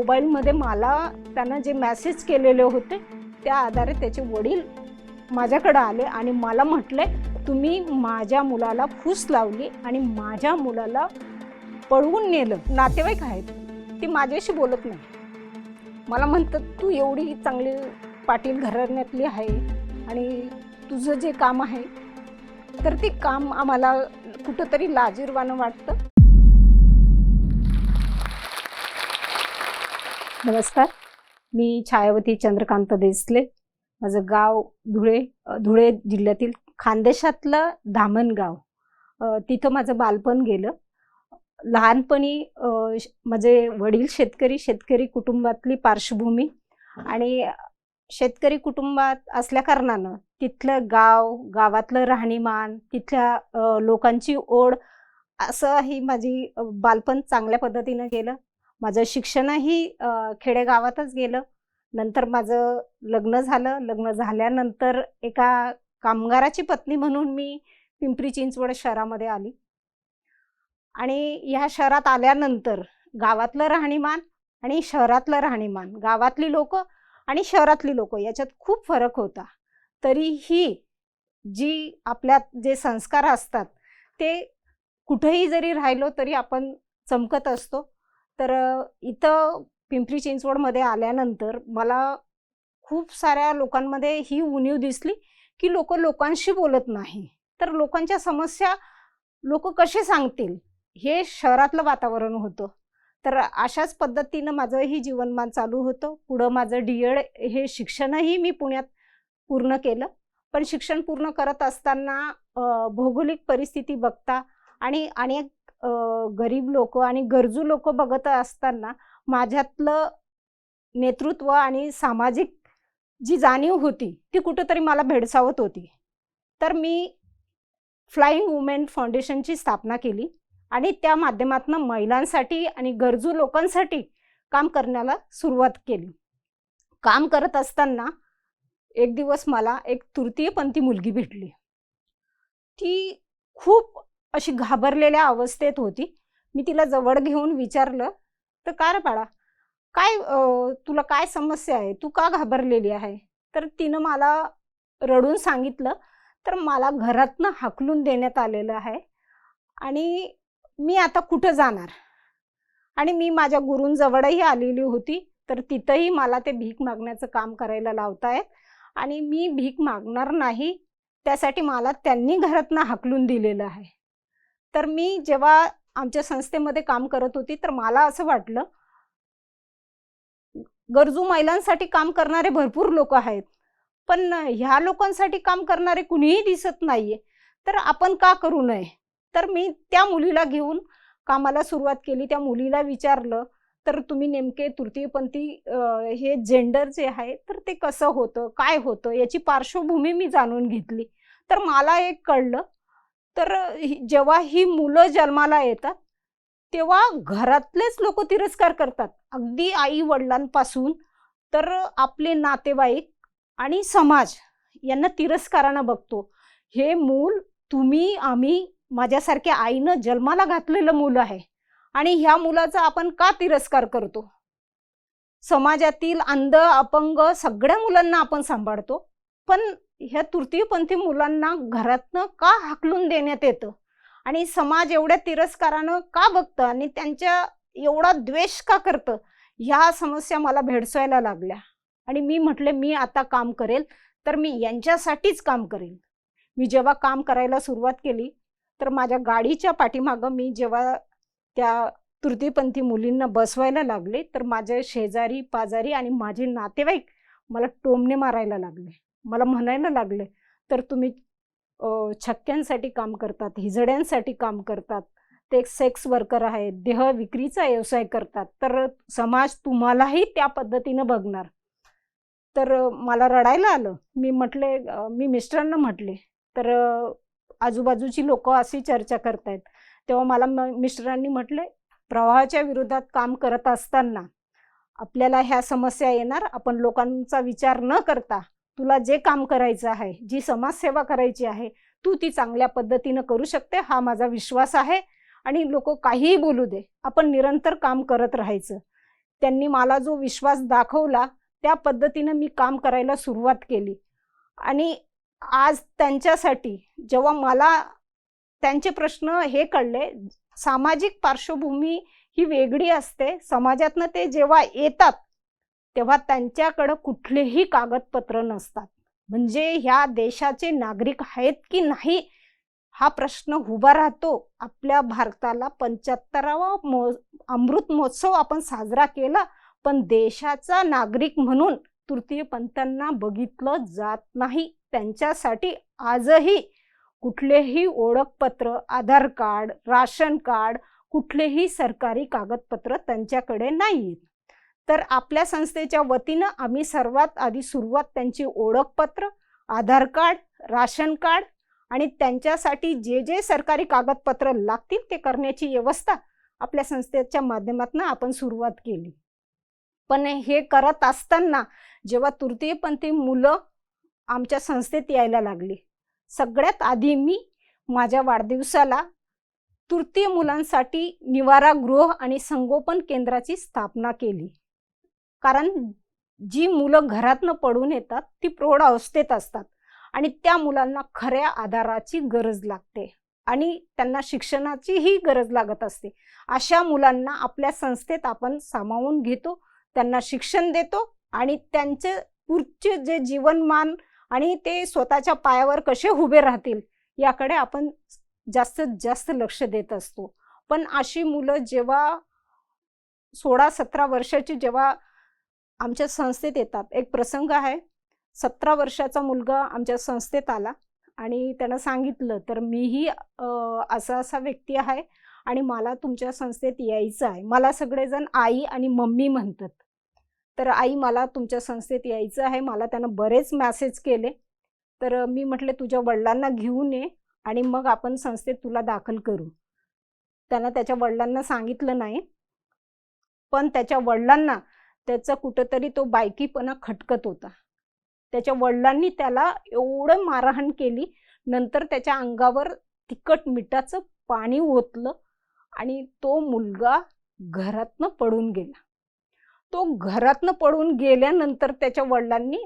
मोबाईलमध्ये मला त्यानं जे मॅसेज केलेले होते त्या आधारे त्याचे वडील माझ्याकडं आले आणि मला म्हटले तुम्ही माझ्या मुलाला फूस लावली आणि माझ्या मुलाला पळवून नेलं. नातेवाईक आहेत ती माझ्याशी बोलत नाही. मला म्हणतात तू एवढी चांगली पाटील घराण्यातली आहे आणि तुझं जे काम आहे तर ते काम आम्हाला कुठंतरी लाजीरवानं वाटतं. नमस्कार. मी छायावती चंद्रकांत देसले. माझं गाव धुळे धुळे जिल्ह्यातील खानदेशातलं धामणगाव. तिथं माझं बालपण गेलं. लहानपणी श- माझे वडील शेतकरी शेतकरी कुटुंबातली पार्श्वभूमी आणि शेतकरी कुटुंबात असल्याकारणानं तिथलं गाव गावातलं राहणीमान तिथल्या लोकांची ओढ असं ही माझी बालपण चांगल्या पद्धतीनं गेलं. माझं शिक्षणही खेडेगावातच गेलं. नंतर माझं लग्न झालं. लग्न झाल्यानंतर एका कामगाराची पत्नी म्हणून मी पिंपरी चिंचवड शहरामध्ये आली. आणि ह्या शहरात आल्यानंतर गावातलं राहणीमान आणि शहरातलं राहणीमान गावातली लोक आणि शहरातली लोक याच्यात खूप फरक होता. तरीही जी आपल्यात जे संस्कार असतात ते कुठेही जरी राहिलो तरी आपण चमकत असतो. तर इथं पिंपरी चिंचवडमध्ये आल्यानंतर मला खूप साऱ्या लोकांमध्ये ही उणीव दिसली की लोक लोकांशी बोलत नाही. तर लोकांच्या समस्या लोक कसे सांगतील? हे शहरातलं वातावरण होतं. तर अशाच पद्धतीनं माझंही जीवनमान चालू होतं. पुढं माझं डी एड हे शिक्षणही मी पुण्यात पूर्ण केलं. पण शिक्षण पूर्ण करत असताना भौगोलिक परिस्थिती बघता आणि अनेक गरीब लोक आणि गरजू लोक बघत असताना माझ्यातलं नेतृत्व आणि सामाजिक जी जाणीव होती ती कुठंतरी मला भेडसावत होती. तर मी फ्लाईंग वुमेन फाउंडेशनची स्थापना केली आणि त्या माध्यमातून महिलांसाठी आणि गरजू लोकांसाठी काम करण्याला सुरुवात केली. काम करत असताना एक दिवस मला एक तृतीयपंथी मुलगी भेटली. ती खूप अशी घाबरलेल्या अवस्थेत होती. मी तिला जवळ घेऊन विचारलं तर का रे बाळा काय तुला काय समस्या आहे? तू का घाबरलेली आहे? तर तिनं मला रडून सांगितलं तर मला घरातनं हाकलून देण्यात आलेलं आहे आणि मी आता कुठं जाणार? आणि मी माझ्या गुरूंजवळही आलेली होती तर तिथंही मला ते भीक मागण्याचं काम करायला लावतायत आणि मी भीक मागणार नाही त्यासाठी मला त्यांनी घरातनं हाकलून दिलेलं आहे. तर मी जेव्हा आमच्या संस्थेमध्ये काम करत होती तर मला असं वाटलं गरजू महिलांसाठी काम करणारे भरपूर लोक आहेत पण ह्या लोकांसाठी काम करणारे कुणीही दिसत नाहीये. तर आपण का करू नये? तर मी त्या मुलीला घेऊन कामाला सुरुवात केली. त्या मुलीला विचारलं तर तुम्ही नेमके तृतीयपंथी हे जेंडर जे आहे तर ते कसं होतं? काय होतं? याची पार्श्वभूमी मी जाणून घेतली. तर मला एक कळलं तर ही- जेव्हा ही मुलं जन्माला येतात तेव्हा घरातलेच लोक तिरस्कार करतात. अगदी आई वडिलांपासून तर आपले नातेवाईक आणि समाज यांना तिरस्कारानं बघतो. हे मूल तुम्ही आम्ही माझ्यासारख्या आईनं जन्माला घातलेलं मुलं आहे आणि ह्या मुलाचा आपण का तिरस्कार करतो? समाजातील अंध अपंग सगळ्या मुलांना आपण सांभाळतो. पण ह्या तृतीयपंथी मुलांना घरातनं का हाकलून देण्यात येतं? आणि समाज एवढ्या तिरस्कारानं का बघतं? आणि त्यांच्या एवढा द्वेष का करतं? ह्या समस्या मला भेडसायला लागल्या. आणि मी म्हटले मी आता काम करेल तर मी यांच्यासाठीच काम करेल. मी जेव्हा काम करायला सुरुवात केली तर माझ्या गाडीच्या पाठीमागं मी जेव्हा त्या तृतीयपंथी मुलींना बसवायला लागले तर माझे शेजारी पाजारी आणि माझे नातेवाईक मला टोमणे मारायला लागले. मला म्हणायला लागले तर तुम्ही छक्क्यांसाठी काम करतात हिजड्यांसाठी काम करतात ते एक सेक्स वर्कर आहेत देह विक्रीचा व्यवसाय करतात तर समाज तुम्हालाही त्या पद्धतीनं बघणार. तर मला रडायला आलं. मी म्हटले मी मिस्टरांना म्हटले तर आजूबाजूची लोक अशी चर्चा करतायत. तेव्हा मला म- मिस्टरांनी म्हटले प्रवाहाच्या विरोधात काम करत असताना आपल्याला ह्या समस्या येणार आपण लोकांचा विचार न करता तुला जे काम करायचं आहे जी समाजसेवा करायची आहे तू ती चांगल्या पद्धतीनं करू शकते हा माझा विश्वास आहे. आणि लोक काहीही बोलू दे आपण निरंतर काम करत राहायचं. त्यांनी मला जो विश्वास दाखवला त्या पद्धतीनं मी काम करायला सुरुवात केली. आणि आज त्यांच्यासाठी जेव्हा मला त्यांचे प्रश्न हे कळले सामाजिक पार्श्वभूमी ही वेगळी असते. समाजातनं ते जेव्हा येतात तेव्हा त्यांच्याकडं कुठलेही कागदपत्र नसतात. म्हणजे ह्या देशाचे नागरिक आहेत की नाही हा प्रश्न उभा राहतो. आपल्या भारताला पंच्याहत्तरावा मो अमृत महोत्सव आपण साजरा केला पण देशाचा नागरिक म्हणून तृतीयपंथांना बघितलं जात नाही. त्यांच्यासाठी आजही कुठलेही ओळखपत्र आधार कार्ड राशन कार्ड कुठलेही सरकारी कागदपत्र त्यांच्याकडे नाहीत तर आपल्या संस्थेच्या वतीनं आम्ही सर्वात आधी सुरुवात त्यांची ओळखपत्र आधार कार्ड राशन कार्ड आणि त्यांच्यासाठी जे जे सरकारी कागदपत्र लागतील ते करण्याची व्यवस्था आपल्या संस्थेच्या माध्यमातून आपण सुरुवात केली. पण हे करत असताना जेव्हा तृतीयपंथी मुलं आमच्या संस्थेत यायला लागली. सगळ्यात आधी मी माझ्या वाढदिवसाला तृतीय मुलांसाठी निवारा गृह आणि संगोपन केंद्राची स्थापना केली. कारण जी मुलं घरातनं पडून येतात ती प्रौढ अवस्थेत असतात. आणि त्या मुलांना खऱ्या आधाराची गरज लागते. आणि त्यांना शिक्षणाचीही गरज लागत असते. अशा मुलांना आपल्या संस्थेत आपण सामावून घेतो त्यांना शिक्षण देतो आणि त्यांचे पुढचे जे जीवनमान आणि ते स्वतःच्या पायावर कसे उभे राहतील याकडे आपण जास्तीत जास्त लक्ष देत असतो. पण अशी मुलं जेव्हा सोळा सतरा वर्षाची जेव्हा आमच्या संस्थेत येतात. एक प्रसंग आहे. सतरा वर्षाचा मुलगा आमच्या संस्थेत आला आणि त्यानं सांगितलं तर मीही असा असा व्यक्ती आहे आणि मला तुमच्या संस्थेत यायचं आहे. मला सगळेजण आई आणि मम्मी म्हणतात. तर आई मला तुमच्या संस्थेत यायचं आहे. मला त्यानं बरेच मॅसेज केले. तर मी म्हटले तुझ्या वडिलांना घेऊन ये आणि मग आपण संस्थेत तुला दाखल करू. त्यानं त्याच्या वडिलांना सांगितलं नाही. पण त्याच्या वडिलांना त्याचा कुठंतरी तो बायकीपणा खटकत होता. त्याच्या वडिलांनी त्याला एवढं मारहाण केली नंतर त्याच्या अंगावर तिखट मिठाचं पाणी ओतलं आणि तो मुलगा घरातनं पडून गेला. तो घरातनं पडून गेल्यानंतर त्याच्या वडिलांनी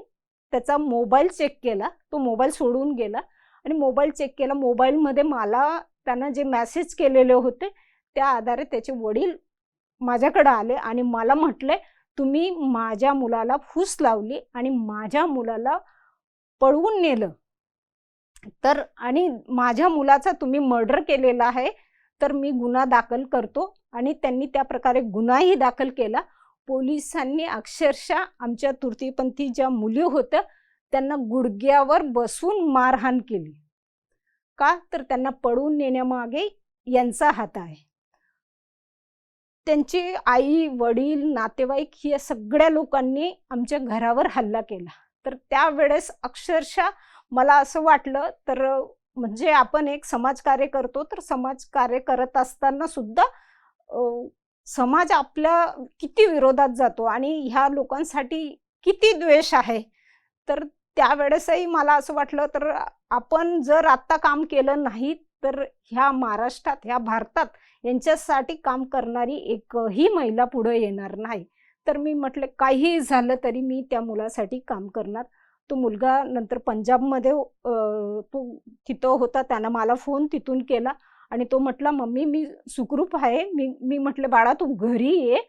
त्याचा मोबाईल चेक केला. तो मोबाईल सोडून गेला आणि मोबाईल चेक केला. मोबाईलमध्ये मला त्यानं जे मॅसेज केलेले होते त्या आधारे त्याचे वडील माझ्याकडं आले आणि मला म्हटले तुम्ही माझ्या मुलाला फूस लावली आणि माझ्या मुलाला पळवून नेलं. तर आणि माझ्या मुलाचा तुम्ही मर्डर केलेला आहे तर मी गुन्हा दाखल करतो. आणि त्यांनी त्या प्रकारे गुन्हाही दाखल केला. पोलिसांनी अक्षरशः आमच्या तृतीयपंथी ज्या मुली होत्या त्यांना गुडघ्यावर बसून मारहाण केली. का? तर त्यांना पळवून नेण्यामागे यांचा हात आहे. त्यांची आई वडील नातेवाईक या सगळ्या लोकांनी आमच्या घरावर हल्ला केला. तर त्यावेळेस अक्षरशः मला असं वाटलं तर म्हणजे आपण एक समाजकार्य करतो तर समाजकार्य करत असताना सुद्धा समाज आपल्या किती विरोधात जातो आणि ह्या लोकांसाठी किती द्वेष आहे. तर त्यावेळेसही मला असं वाटलं तर आपण जर आत्ता काम केलं नाही तर ह्या महाराष्ट्रात ह्या भारतात यांच्यासाठी काम करणारी एकही महिला पुढे येणार नाही. तर मी म्हटलं काही झालं तरी मी त्या मुलासाठी काम करणार. तो मुलगा नंतर पंजाबमध्ये तो तिथं होता त्यानं मला फोन तिथून केला आणि तो म्हटला मम्मी मी सुखरूप आहे. मी मी म्हटलं बाळा तू घरी ये.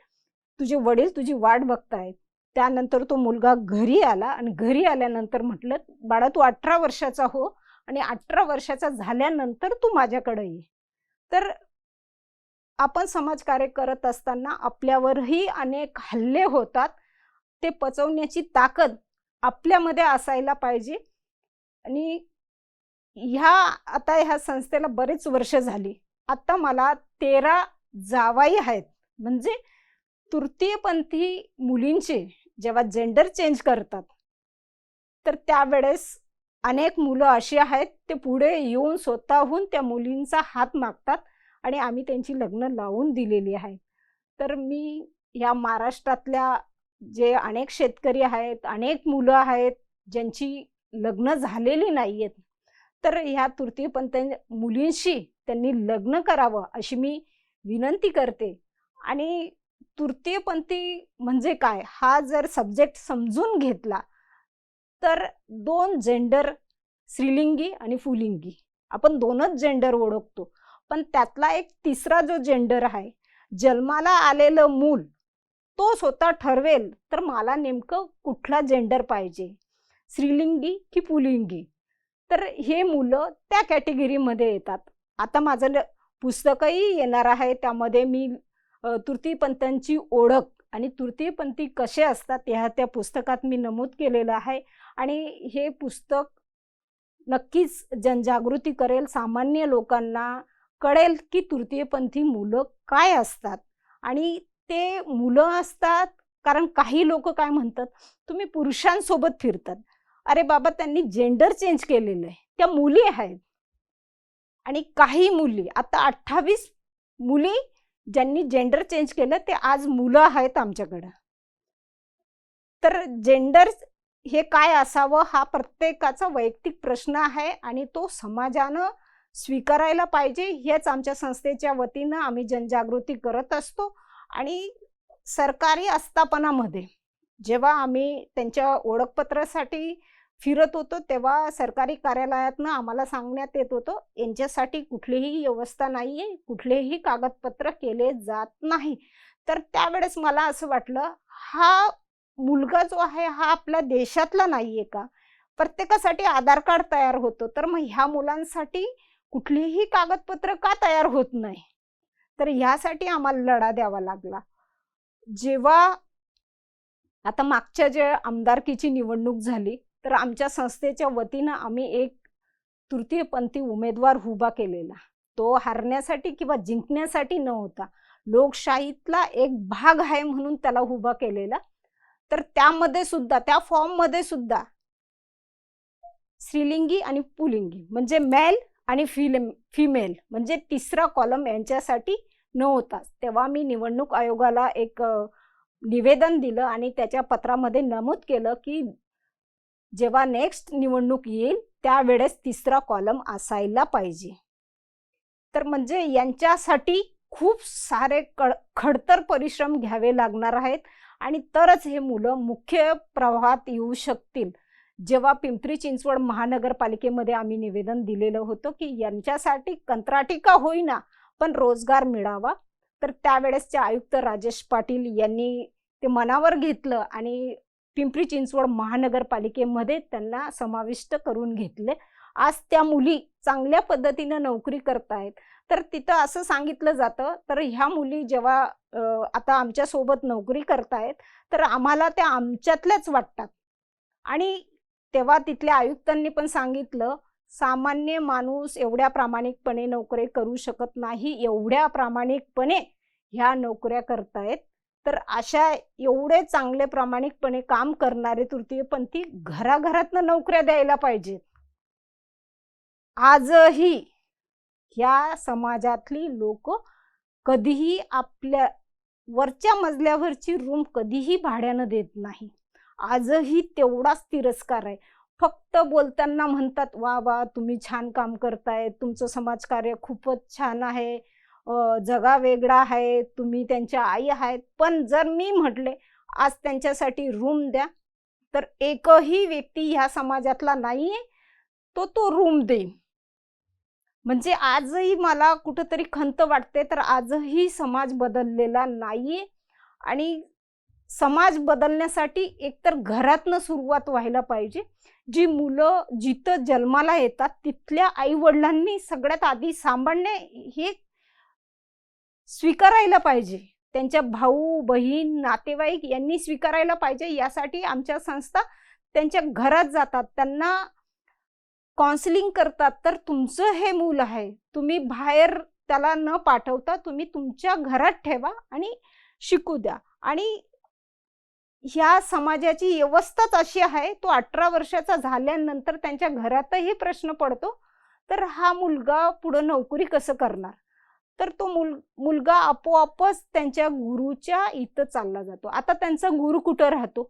तुझे वडील तुझी वाट बघतायत. त्यानंतर तो मुलगा घरी आला आणि घरी आल्यानंतर म्हटलं बाळा तू अठरा वर्षाचा हो. आणि अठरा वर्षाचा झाल्यानंतर तू माझ्याकडे ये. तर आपण समाजकार्य करत असताना आपल्यावरही अनेक हल्ले होतात. ते पचवण्याची ताकद आपल्यामध्ये असायला पाहिजे. आणि ह्या आता ह्या संस्थेला बरेच वर्ष झाली. आता मला तेरा जावाई आहेत. म्हणजे तृतीयपंथी मुलींचे जेव्हा जेंडर चेंज करतात तर त्यावेळेस अनेक मुलं अशी आहेत ते पुढे येऊन स्वतःहून त्या मुलींचा हात मागतात आणि आम्ही त्यांची लग्न लावून दिलेली आहे. तर मी या महाराष्ट्रातल्या जे अनेक शेतकरी आहेत अनेक मुलं आहेत ज्यांची लग्न झालेली नाही आहेत तर ह्या तृतीयपंत मुलींशी त्यांनी लग्न करावं अशी मी विनंती करते. आणि तृतीयपंथी म्हणजे काय? हा जर सब्जेक्ट समजून घेतला तर दोन जेंडर स्त्रीलिंगी आणि फुलिंगी. आपण दोनच जेंडर ओळखतो. पण त्यातला एक तिसरा जो जेंडर आहे जन्माला आलेलं मूल तो स्वतः ठरवेल तर मला नेमकं कुठला जेंडर पाहिजे? स्त्रीलिंगी की पुलिंगी तर हे मुलं त्या कॅटेगरीमध्ये येतात. आता माझं ल- पुस्तकही येणार आहे त्यामध्ये मी अ, ओळख आणि तृतीयपंथी कसे असतात ह्या त्या पुस्तकात मी नमूद केलेलं आहे. आणि हे पुस्तक नक्कीच जनजागृती करेल सामान्य लोकांना कळेल की तृतीयपंथी मुलं काय असतात. आणि ते मुलं असतात कारण काही लोक काय म्हणतात तुम्ही पुरुषांसोबत फिरतात. अरे बाबा त्यांनी जेंडर चेंज केलेलं आहे. त्या मुली आहेत. आणि काही मुली आता अठ्ठावीस मुली ज्यांनी जेंडर चेंज केलं ते आज मुलं आहेत आमच्याकडं. तर जेंडर हे काय असावं? हा प्रत्येकाचा वैयक्तिक प्रश्न आहे आणि तो समाजानं स्वीकारायला पाहिजे. हेच आमच्या संस्थेच्या वतीनं आम्ही जनजागृती करत असतो आणि सरकारी आस्थापनामध्ये जेव्हा आम्ही त्यांच्या ओळखपत्रासाठी फिरत होतो तेव्हा सरकारी कार्यालयातनं आम्हाला सांगण्यात येत होतं यांच्यासाठी कुठलीही व्यवस्था नाही आहे कुठलेही कागदपत्र केले जात नाही. तर त्यावेळेस मला असं वाटलं हा मुलगा जो आहे हा आपल्या देशातला नाही आहे का? प्रत्येकासाठी आधार कार्ड तयार होतं. तर मग ह्या मुलांसाठी कुठलीही कागदपत्र का तयार होत नाही? तर ह्यासाठी आम्हाला लढा द्यावा लागला. जेव्हा आता मागच्या जे आमदारकीची निवडणूक झाली तर आमच्या संस्थेच्या वतीनं आम्ही एक तृतीयपंथी उमेदवार उभा केलेला. तो हारण्यासाठी किंवा जिंकण्यासाठी नव्हता लोकशाहीतला एक भाग आहे म्हणून त्याला उभा केलेला. तर त्यामध्ये सुद्धा त्या फॉर्ममध्ये सुद्धा स्त्रीलिंगी आणि पुलिंगी म्हणजे मेल आणि फिलेम फिमेल म्हणजे तिसरा कॉलम यांच्यासाठी नव्हता तेव्हा मी निवडणूक आयोगाला एक निवेदन दिलं आणि त्याच्या पत्रामध्ये नमूद केलं की जेव्हा नेक्स्ट निवडणूक येईल त्यावेळेस तिसरा कॉलम असायला पाहिजे. तर म्हणजे यांच्यासाठी खूप सारे कड खडतर परिश्रम घ्यावे लागणार आहेत. आणि तरच हे मुलं मुख्य प्रवाहात येऊ शकतील. जेव्हा पिंपरी चिंचवड महानगरपालिकेमध्ये आम्ही निवेदन दिलेलं होतं की यांच्यासाठी कंत्राटी का होईना पण रोजगार मिळावा. तर त्यावेळेसचे आयुक्त राजेश पाटील यांनी ते मनावर घेतलं आणि पिंपरी चिंचवड महानगरपालिकेमध्ये त्यांना समाविष्ट करून घेतले. आज त्या मुली चांगल्या पद्धतीनं नोकरी करतायत. तर तिथं असं सांगितलं जातं तर ह्या मुली जेव्हा आता आमच्यासोबत नोकरी करतायत तर आम्हाला त्या आमच्यातल्याच वाटतात. आणि तेव्हा तिथल्या आयुक्तांनी पण सांगितलं सामान्य माणूस एवढ्या प्रामाणिकपणे नोकरी करू शकत नाही एवढ्या प्रामाणिकपणे ह्या नोकऱ्या करतायत तर अशा एवढे चांगले प्रामाणिकपणे काम करणारे तृतीयपंथी घराघरातनं नोकऱ्या द्यायला पाहिजेत. आजही ह्या समाजातली लोक कधीही आपल्या वरच्या मजल्यावरची रूम कधीही भाड्यानं देत नाही. आजही तेवढाच तिरस्कार आहे. फक्त बोलताना म्हणतात वा वा तुम्ही छान काम करताय तुमचं समाजकार्य खूपच छान आहे जगा वेगळा आहे तुम्ही त्यांच्या आई आहेत. पण जर मी म्हटले आज त्यांच्यासाठी रूम द्या तर एकही व्यक्ती ह्या समाजातला नाहीये तो तो रूम देईन. म्हणजे आजही मला कुठंतरी खंत वाटते तर आजही समाज बदललेला नाहीये. आणि समाज बदलण्यासाठी एकतर घरातनं सुरुवात व्हायला पाहिजे. जी मुलं जिथं जन्माला येतात तिथल्या आई वडिलांनी सगळ्यात आधी सांभाळणे हे स्वीकारायला पाहिजे. त्यांच्या भाऊ बहीण नातेवाईक यांनी स्वीकारायला पाहिजे. यासाठी आमच्या संस्था त्यांच्या घरात जातात. त्यांना काउन्सिलिंग करतात तर तुमचं हे मूल आहे. तुम्ही बाहेर त्याला न पाठवता तुम्ही तुमच्या घरात ठेवा आणि शिकू द्या. आणि ह्या समाजाची व्यवस्थाच अशी आहे तो अठरा वर्षाचा झाल्यानंतर त्यांच्या घरातही प्रश्न पडतो तर हा मुलगा पुढं नोकरी कसं करणार? तर तो मुल मुलगा आपोआपच त्यांच्या गुरुच्या इथं चालला जातो. आता त्यांचा गुरु कुठं राहतो?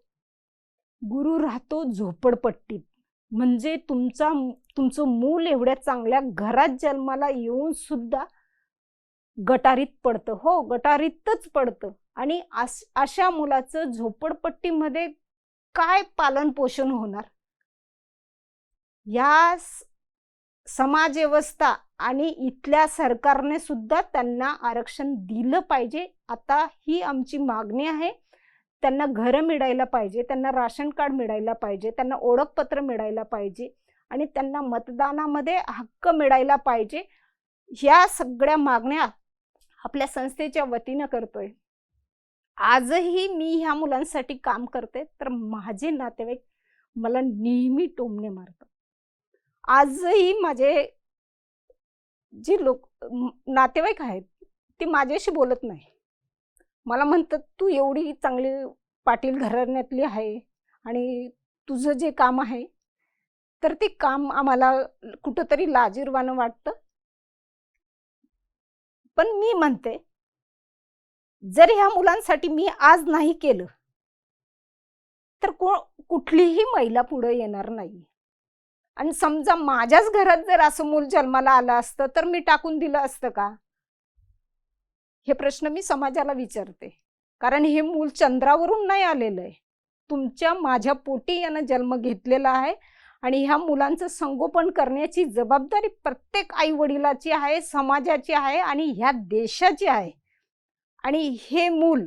गुरु राहतो झोपडपट्टीत. म्हणजे तुमचा तुमचं मूल एवढ्या चांगल्या घरात जन्माला येऊन सुद्धा गटारीत पडतं. हो गटारीतच पडतं. आणि अस अशा मुलाचं झोपडपट्टीमध्ये काय पालन पोषण होणार? या समाज व्यवस्था आणि इथल्या सरकारने सुद्धा त्यांना आरक्षण दिलं पाहिजे. आता ही आमची मागणी आहे. त्यांना घरं मिळायला पाहिजे त्यांना राशन कार्ड मिळायला पाहिजे त्यांना ओळखपत्र मिळायला पाहिजे आणि त्यांना मतदानामध्ये हक्क मिळायला पाहिजे ह्या सगळ्या मागण्या आपल्या संस्थेच्या वतीनं करतोय. आजही मी ह्या मुलांसाठी काम करते तर माझे नातेवाईक मला नेहमी टोमणे मारतात. आजही माझे जे लोक नातेवाईक आहेत ते माझ्याशी बोलत नाही मला म्हणतात तू एवढी चांगली पाटील घराण्यातली आहे आणि तुझं जे काम आहे तर ते काम आम्हाला कुठंतरी लाजीरवानं वाटतं. पण मी म्हणते जर ह्या मुलांसाठी मी आज नाही केलं तर को कुठलीही महिला पुढे येणार नाही. आणि समजा माझ्याच घरात जर असं मूल जन्माला आलं असतं तर मी टाकून दिलं असतं का? हे प्रश्न मी समाजाला विचारते. कारण हे मूल चंद्रावरून नाही आलेलं आहे. तुमच्या माझ्या पोटी यानं जन्म घेतलेला आहे आणि ह्या मुलांचं संगोपन करण्याची जबाबदारी प्रत्येक आई वडिलाची आहे समाजाची आहे आणि ह्या देशाची आहे. आणि हे मूल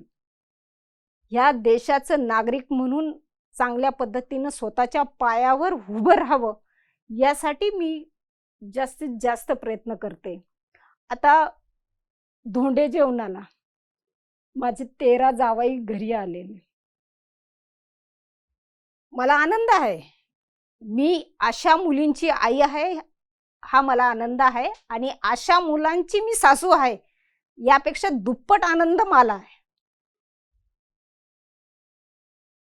ह्या देशाचं नागरिक म्हणून चांगल्या पद्धतीनं स्वतःच्या पायावर उभं राहावं यासाठी मी जास्तीत जास्त प्रयत्न करते. आता धोंडे जेवणाला. माझे तेरा जावाई घरी आलेले मला आनंद आहे. मी अशा मुलींची आई आहे हा मला आनंद आहे. आणि अशा मुलांची मी सासू आहे यापेक्षा दुप्पट आनंद मला आहे.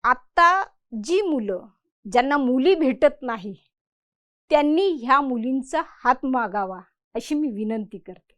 आत्ता जी मुलं ज्यांना मुली भेटत नाही त्यांनी ह्या मुलींचा हात मागावा अशी मी विनंती करते.